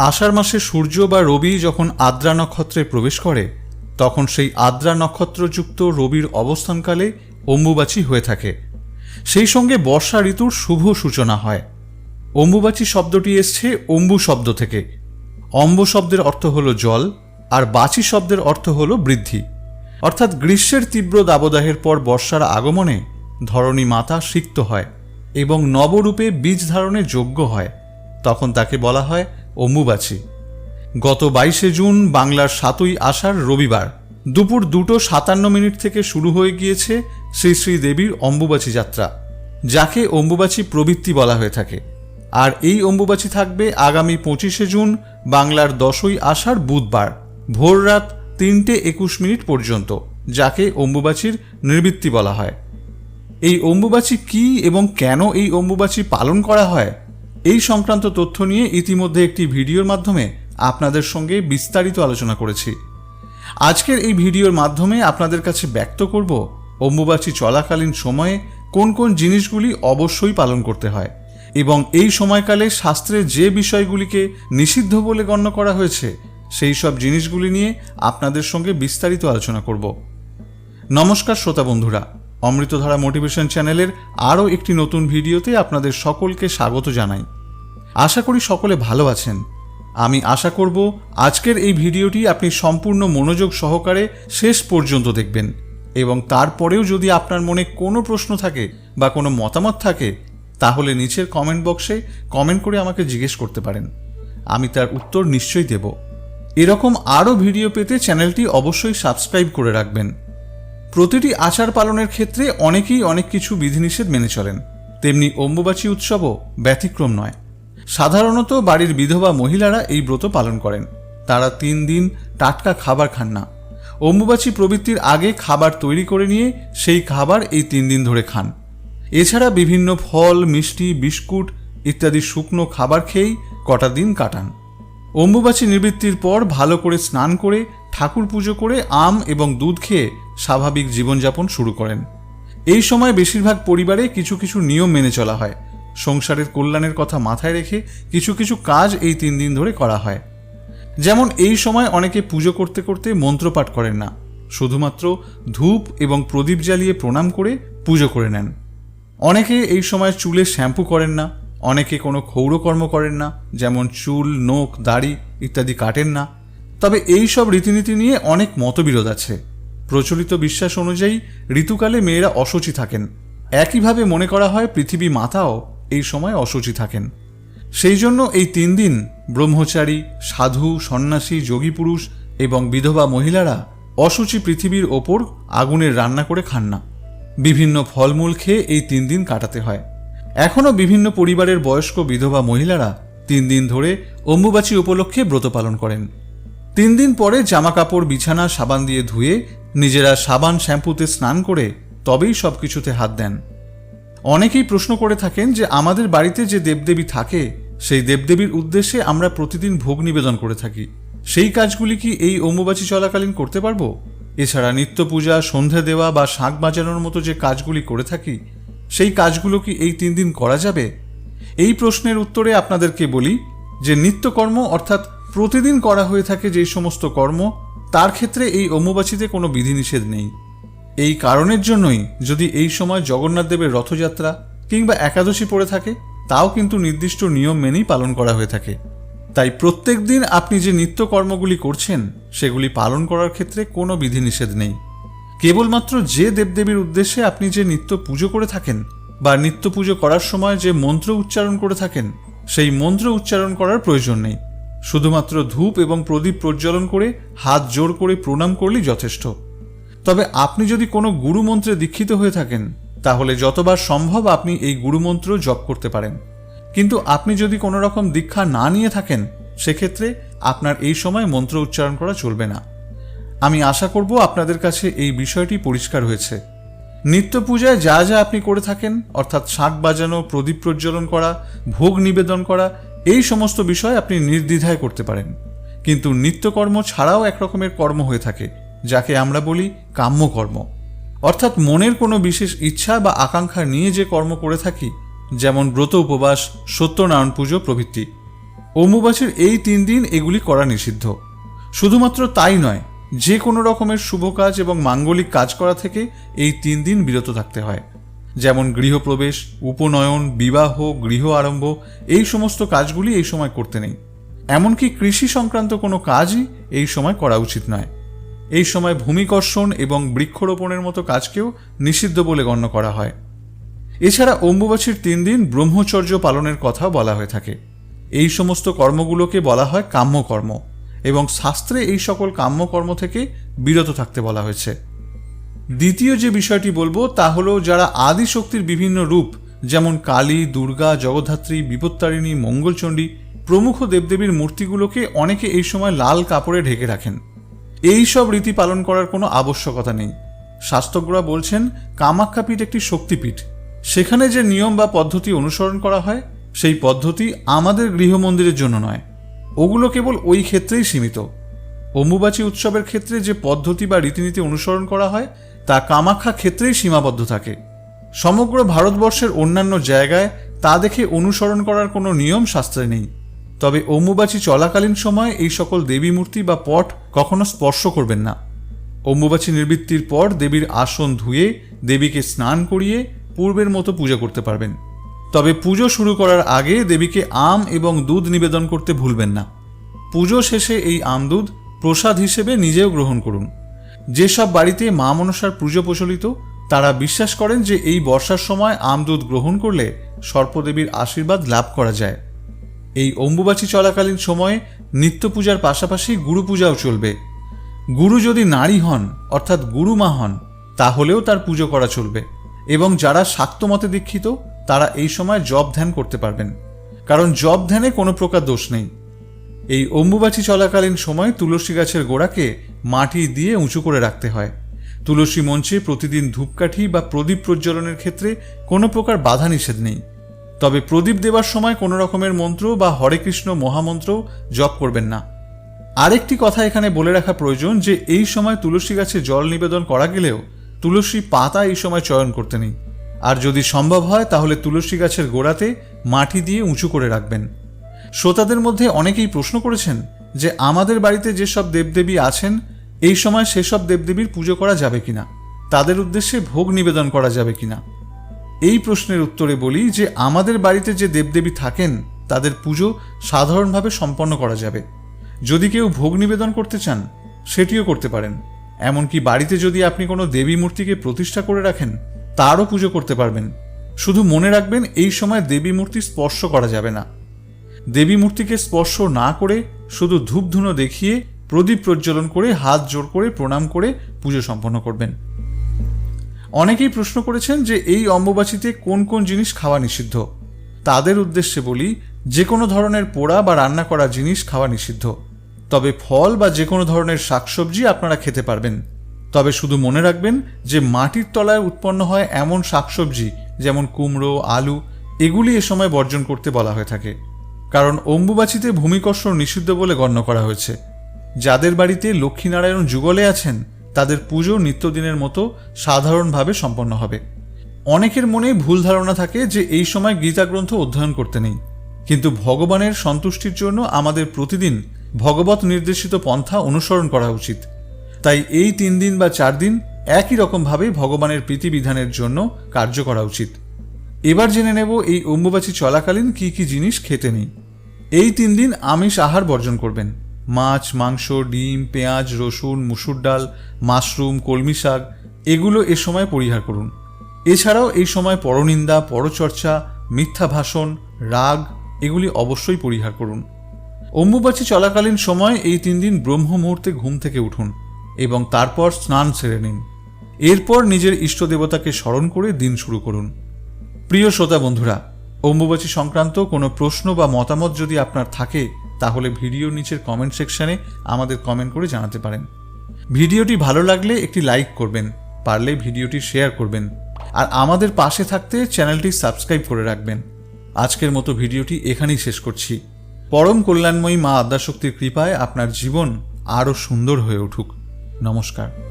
আষাঢ় মাসে সূর্য বা রবি যখন আদ্রা নক্ষত্রে প্রবেশ করে, তখন সেই আদ্রা নক্ষত্রযুক্ত রবির অবস্থানকালে অম্বুবাচী হয়ে থাকে। সেই সঙ্গে বর্ষা ঋতুর শুভ সূচনা হয়। অম্বুবাচী শব্দটি এসছে অম্বু শব্দ থেকে। অম্ব শব্দের অর্থ হল জল, আর বাচি শব্দের অর্থ হল বৃদ্ধি। অর্থাৎ গ্রীষ্মের তীব্র দাবদাহের পর বর্ষার আগমনে ধরণী মাতা সিক্ত হয় এবং নবরূপে বীজ ধারণে যোগ্য হয়। তখন তাকে বলা হয় অম্বুবাচী গত বাইশে জুন বাংলার সাতই আষাঢ় রবিবার দুপুর দুটো সাতান্ন মিনিট থেকে শুরু হয়ে গিয়েছে শ্রী শ্রী দেবীর অম্বুবাচী যাত্রা, যাকে অম্বুবাচী প্রবৃত্তি বলা হয়ে থাকে। আর এই অম্বুবাচী থাকবে আগামী পঁচিশে জুন বাংলার দশই আষাঢ় বুধবার, ভোর রাত তিনটে একুশ মিনিট পর্যন্ত, যাকে অম্বুবাচীর নিবৃত্তি বলা হয়। এই অম্বুবাচী কি এবং কেন এই অম্বুবাচী পালন করা হয়? এই সংক্রান্ত তথ্য নিয়ে ইতিমধ্যে একটি ভিডিওর মাধ্যমে আপনাদের সঙ্গে বিস্তারিত আলোচনা করেছি। আজকের এই ভিডিওর মাধ্যমে আপনাদের কাছে ব্যক্ত করব অম্বুবাচী চলাকালীন সময়ে কোন কোন জিনিসগুলি অবশ্যই পালন করতে হয় এবং এই সময়কালে শাস্ত্রে যে বিষয়গুলিকে নিষিদ্ধ বলে গণ্য করা হয়েছে, সেই সব জিনিসগুলি নিয়ে আপনাদের সঙ্গে বিস্তারিত আলোচনা করব। নমস্কার, শ্রোতা বন্ধুরা। অমৃতধারা মোটিভেশন চ্যানেলের আরও একটি নতুন ভিডিওতে আপনাদের সকলকে স্বাগত জানাই। আশা করি সকলে ভালো আছেন। আমি আশা করব আজকের এই ভিডিওটি আপনি সম্পূর্ণ মনোযোগ সহকারে শেষ পর্যন্ত দেখবেন এবং তারপরেও যদি আপনার মনে কোনো প্রশ্ন থাকে বা কোনো মতামত থাকে, তাহলে নিচের কমেন্ট বক্সে কমেন্ট করে আমাকে জিজ্ঞেস করতে পারেন। আমি তার উত্তর নিশ্চয়ই দেব। এরকম আরও ভিডিও পেতে চ্যানেলটি অবশ্যই সাবস্ক্রাইব করে রাখবেন। প্রতিটি আচার পালনের ক্ষেত্রে অনেকেই অনেক কিছু বিধিনিষেধ মেনে চলেন। তেমনি অম্বুবাচী উৎসবও ব্যতিক্রম নয়। সাধারণত বাড়ির বিধবা মহিলারা এই ব্রত পালন করেন। তারা তিন দিন টাটকা খাবার খান না। অম্বুবাচী প্রবৃত্তির আগে খাবার তৈরি করে নিয়ে সেই খাবার এই তিন দিন ধরে খান। এছাড়া বিভিন্ন ফল, মিষ্টি, বিস্কুট ইত্যাদি শুকনো খাবার খেয়েই কটা দিন কাটান। অম্বুবাচী নিবৃত্তির পর ভালো করে স্নান করে ঠাকুর পুজো করে আম এবং দুধ খেয়ে স্বাভাবিক জীবনযাপন শুরু করেন। এই সময় বেশিরভাগ পরিবারে কিছু কিছু নিয়ম মেনে চলা হয়। সংসারের কল্যাণের কথা মাথায় রেখে কিছু কিছু কাজ এই তিন দিন ধরে করা হয়। যেমন এই সময় অনেকে পুজো করতে করতে মন্ত্রপাঠ করেন না। শুধুমাত্র ধূপ এবং প্রদীপ জ্বালিয়ে প্রণাম করে পুজো করে নেন। অনেকে এই সময় চুলে শ্যাম্পু করেন না। অনেকে কোনো ক্ষৌরকর্ম করেন না, যেমন চুল, নোখ, দাড়ি ইত্যাদি কাটেন না। তবে এই সব রীতিনীতি নিয়ে অনেক মতবিরোধ আছে। প্রচলিত বিশ্বাস অনুযায়ী ঋতুকালে মেয়েরা অসুচি থাকেন। একইভাবে মনে করা হয় পৃথিবী মাতাও এই সময় অসুচি থাকেন। সেই জন্য এই তিন দিন ব্রহ্মচারী, সাধু, সন্ন্যাসী, যোগী পুরুষ এবং বিধবা মহিলারা অসুচি পৃথিবীর ওপর আগুনের রান্না করে খান না। বিভিন্ন ফলমূল খেয়ে এই তিন দিন কাটাতে হয়। এখনও বিভিন্ন পরিবারের বয়স্ক বিধবা মহিলারা তিন দিন ধরে অম্বুবাচী উপলক্ষে ব্রত পালন করেন। তিন দিন পরে জামা কাপড় বিছানা, সাবান দিয়ে ধুয়ে নিজেরা সাবান শ্যাম্পুতে স্নান করে তবেই সব কিছুতে হাত দেন। অনেকেই প্রশ্ন করে থাকেন যে আমাদের বাড়িতে যে দেবদেবী থাকে, সেই দেবদেবীর উদ্দেশ্যে আমরা প্রতিদিন ভোগ নিবেদন করে থাকি। সেই কাজগুলি কি এই অম্বুবাচী চলাকালীন করতে পারব? এছাড়া নিত্য পূজা সন্ধে দেওয়া বা শাঁখ বাজানোর মতো যে কাজগুলি করে থাকি, সেই কাজগুলো কি এই তিন দিন করা যাবে? এই প্রশ্নের উত্তরে আপনাদেরকে বলি যে নিত্যকর্ম অর্থাৎ প্রতিদিন করা হয়ে থাকে যেই সমস্ত কর্ম তার ক্ষেত্রে এই অম্বুবাচীতে কোনো বিধিনিষেধ নেই। এই কারণের জন্যই যদি এই সময় জগন্নাথ দেবের রথযাত্রা কিংবা একাদশী পড়ে থাকে, তাও কিন্তু নির্দিষ্ট নিয়ম মেনেই পালন করা হয়ে থাকে। তাই প্রত্যেক দিন আপনি যে নিত্য কর্মগুলি করছেন, সেগুলি পালন করার ক্ষেত্রে কোনো বিধিনিষেধ নেই। কেবলমাত্র যে দেবদেবীর উদ্দেশ্যে আপনি যে নিত্য পুজো করে থাকেন, বা নিত্য পুজো করার সময় যে মন্ত্র উচ্চারণ করে থাকেন, সেই মন্ত্র উচ্চারণ করার প্রয়োজন নেই। শুধুমাত্র ধূপ এবং প্রদীপ প্রজ্বলন করে, হাত জোর করে প্রণাম করলেই যথেষ্ট। তবে আপনি যদি কোনো গুরুমন্ত্রে দীক্ষিত হয়ে থাকেন, তাহলে যতবার সম্ভব আপনি এই গুরুমন্ত্র জপ করতে পারেন। কিন্তু আপনি যদি কোনো রকম দীক্ষা না নিয়ে থাকেন, সেক্ষেত্রে আপনার এই সময় মন্ত্র উচ্চারণ করা চলবে না। আমি আশা করব আপনাদের কাছে এই বিষয়টি পরিষ্কার হয়েছে। নিত্য পূজায় যা যা আপনি করে থাকেন, অর্থাৎ শাঁখ বাজানো, প্রদীপ প্রজ্বলন করা, ভোগ নিবেদন করা এই সমস্ত বিষয় আপনি নির্দ্বিধায় করতে পারেন। কিন্তু নিত্যকর্ম ছাড়াও এক রকমের কর্ম হয়ে থাকে, যাকে আমরা বলি কাম্যকর্ম। অর্থাৎ মনের কোনো বিশেষ ইচ্ছা বা আকাঙ্ক্ষা নিয়ে যে কর্ম করে থাকি, যেমন ব্রত উপবাস, সত্যনারায়ণ পুজো প্রভৃতি। অম্বুবাচীর এই তিন দিন এগুলি করা নিষিদ্ধ। শুধুমাত্র তাই নয়, যে কোনো রকমের শুভ কাজ এবং মাঙ্গলিক কাজ করা থেকে এই তিন দিন বিরত থাকতে হয়। যেমন গৃহপ্রবেশ, উপনয়ন, বিবাহ, গৃহ আরম্ভ, এই সমস্ত কাজগুলি এই সময় করতে নেই। এমনকি কৃষি সংক্রান্ত কোনো কাজই এই সময় করা উচিত নয়। এই সময় ভূমিকর্ষণ এবং বৃক্ষরোপণের মতো কাজকেও নিষিদ্ধ বলে গণ্য করা হয়। এছাড়া অম্বুবাচীর তিন দিন ব্রহ্মচর্য পালনের কথা বলা হয়ে থাকে। এই সমস্ত কর্মগুলোকে বলা হয় কাম্যকর্ম এবং শাস্ত্রে এই সকল কাম্যকর্ম থেকে বিরত থাকতে বলা হয়েছে। দ্বিতীয় যে বিষয়টি বলব, তা হলো যারা আদি শক্তির বিভিন্ন রূপ, যেমন কালী, দুর্গা, জগদ্ধাত্রী, বিপত্তারিণী, মঙ্গলচণ্ডী, প্রমুখ দেবদেবীর মূর্তিগুলোকে অনেকে এই সময় লাল কাপড়ে ঢেকে রাখেন। এই সব রীতি পালন করার কোনো আবশ্যকতা নেই। শাস্ত্রজ্ঞরা বলছেন কামাখ্যাপীঠ একটি শক্তিপীঠ। সেখানে যে নিয়ম বা পদ্ধতি অনুসরণ করা হয়, সেই পদ্ধতি আমাদের গৃহমন্দিরের জন্য নয়। ওগুলো কেবল ওই ক্ষেত্রেই সীমিত। অম্বুবাচী উৎসবের ক্ষেত্রে যে পদ্ধতি বা রীতিনীতি অনুসরণ করা হয় তা কামাখ্যা ক্ষেত্রেই সীমাবদ্ধ থাকে। সমগ্র ভারতবর্ষের অন্যান্য জায়গায় তা দেখে অনুসরণ করার কোনো নিয়ম শাস্ত্রে নেই। তবে অম্বুবাচী চলাকালীন সময় এই সকল দেবী মূর্তি বা পট কখনো স্পর্শ করবেন না। অম্বুবাচী নির্বৃত্তির পর দেবীর আসন ধুয়ে, দেবীকে স্নান করিয়ে পূর্বের মতো পূজা করতে পারবেন। তবে পুজো শুরু করার আগে দেবীকে আম এবং দুধ নিবেদন করতে ভুলবেন না। পুজো শেষে এই আমদুধ প্রসাদ হিসেবে নিজেও গ্রহণ করুন। যেসব বাড়িতে মা মনসার পুজো প্রচলিত, তারা বিশ্বাস করেন যে এই বর্ষার সময় আমদুধ গ্রহণ করলে সর্পদেবীর আশীর্বাদ লাভ করা যায়। এই অম্বুবাচী চলাকালীন সময়ে নিত্য পূজার পাশাপাশি গুরু পূজাও চলবে। গুরু যদি নারী হন, অর্থাৎ গুরুমা হন, তাহলেও তার পুজো করা চলবে এবং যারা শাক্তমতে দীক্ষিত, তারা এই সময় জব ধ্যান করতে পারবেন। কারণ জব ধ্যানে কোনো প্রকার দোষ নেই। এই অম্বুবাচী চলাকালীন সময় তুলসী গাছের গোড়াকে মাটি দিয়ে উঁচু করে রাখতে হয়। তুলসী মঞ্চে প্রতিদিন ধূপকাঠি বা প্রদীপ প্রজ্বলনের ক্ষেত্রে কোনো প্রকার বাধা নিষেধ নেই। তবে প্রদীপ দেবার সময় কোনো রকমের মন্ত্র বা হরে কৃষ্ণ মহামন্ত্র জপ করবেন না। আরেকটি কথা এখানে বলে রাখা প্রয়োজন যে, এই সময় তুলসী গাছে জল নিবেদন করা গেলেও তুলসী পাতা এই সময় চয়ন করতে নেই। আর যদি সম্ভব হয়, তাহলে তুলসী গাছের গোড়াতে মাটি দিয়ে উঁচু করে রাখবেন। শ্রোতাদের মধ্যে অনেকেই প্রশ্ন করেছেন যে আমাদের বাড়িতে যেসব দেবদেবী আছেন, এই সময় সেসব দেবদেবীর পুজো করা যাবে কিনা? তাদের উদ্দেশ্যে ভোগ নিবেদন করা যাবে কিনা? এই প্রশ্নের উত্তরে বলি যে আমাদের বাড়িতে যে দেবদেবী থাকেন, তাদের পুজো সাধারণভাবে সম্পন্ন করা যাবে। যদি কেউ ভোগ নিবেদন করতে চান, সেটিও করতে পারেন। এমনকি বাড়িতে যদি আপনি কোনো দেবী মূর্তিকে প্রতিষ্ঠা করে রাখেন, তারও পুজো করতে পারবেন। শুধু মনে রাখবেন, এই সময় দেবী মূর্তি স্পর্শ করা যাবে না। দেবী মূর্তিকে স্পর্শ না করে, শুধু ধূপধুনো দেখিয়ে প্রদীপ প্রজ্বলন করে, হাত জোর করে, প্রণাম করে পুজো সম্পন্ন করবেন। অনেকেই প্রশ্ন করেছেন যে এই অম্বুবাচীতে কোন কোন জিনিস খাওয়া নিষিদ্ধ। তাদের উদ্দেশ্যে বলি, যে কোনো ধরনের পোড়া বা রান্না করা জিনিস খাওয়া নিষিদ্ধ। তবে ফল বা যে কোনো ধরনের শাকসবজি আপনারা খেতে পারবেন। তবে শুধু মনে রাখবেন যে মাটির তলায় উৎপন্ন হয় এমন শাকসবজি, যেমন কুমড়ো, আলু, এগুলি এ সময় বর্জন করতে বলা হয়ে থাকে। কারণ অম্বুবাচীতে ভূমিকর্ষণ নিষিদ্ধ বলে গণ্য করা হয়েছে। যাদের বাড়িতে লক্ষ্মীনারায়ণ যুগলে আছেন, তাদের পুজো নিত্যদিনের মতো সাধারণভাবে সম্পন্ন হবে। অনেকের মনে ভুল ধারণা থাকে যে এই সময় গীতা গ্রন্থ অধ্যয়ন করতে নেই। কিন্তু ভগবানের সন্তুষ্টির জন্য আমাদের প্রতিদিন ভগবত নির্দেশিত পন্থা অনুসরণ করা উচিত। তাই এই তিন দিন বা চার দিন একই রকমভাবে ভগবানের প্রীতিবিধানের জন্য কার্য করা উচিত। এবার জেনে নেব এই অম্বুবাচী চলাকালীন কি কি জিনিস খেতে নেই। এই তিন দিন আমিষ আহার বর্জন করবেন। মাছ, মাংস, ডিম, পেঁয়াজ, রসুন, মুসুর ডাল, মাশরুম, কলমি শাক, এগুলো এ সময় পরিহার করুন। এছাড়াও এই সময় পরনিন্দা, পরচর্চা, মিথ্যা ভাষণ, রাগ, এগুলি অবশ্যই পরিহার করুন। অম্বুবাচী চলাকালীন সময় এই তিন দিন ব্রহ্ম মুহূর্তে ঘুম থেকে উঠুন এবং তারপর স্নান সেরে নিন। এরপর নিজের ইষ্ট দেবতাকে স্মরণ করে দিন শুরু করুন। প্রিয় শ্রোতা বন্ধুরা অম্বুবাচী সংক্রান্ত কোনো প্রশ্ন বা মতামত যদি আপনার থাকে, তাহলে ভিডিওর নিচের কমেন্ট সেকশনে আমাদের কমেন্ট করে জানাতে পারেন। ভিডিওটি ভালো লাগলে একটি লাইক করবেন, পারলে ভিডিওটি শেয়ার করবেন, আর আমাদের পাশে থাকতে চ্যানেলটি সাবস্ক্রাইব করে রাখবেন। আজকের মতো ভিডিওটি এখানেই শেষ করছি। পরম কল্যাণময়ী মা আদ্যাশক্তির কৃপায় আপনার জীবন আরও সুন্দর হয়ে উঠুক। নমস্কার।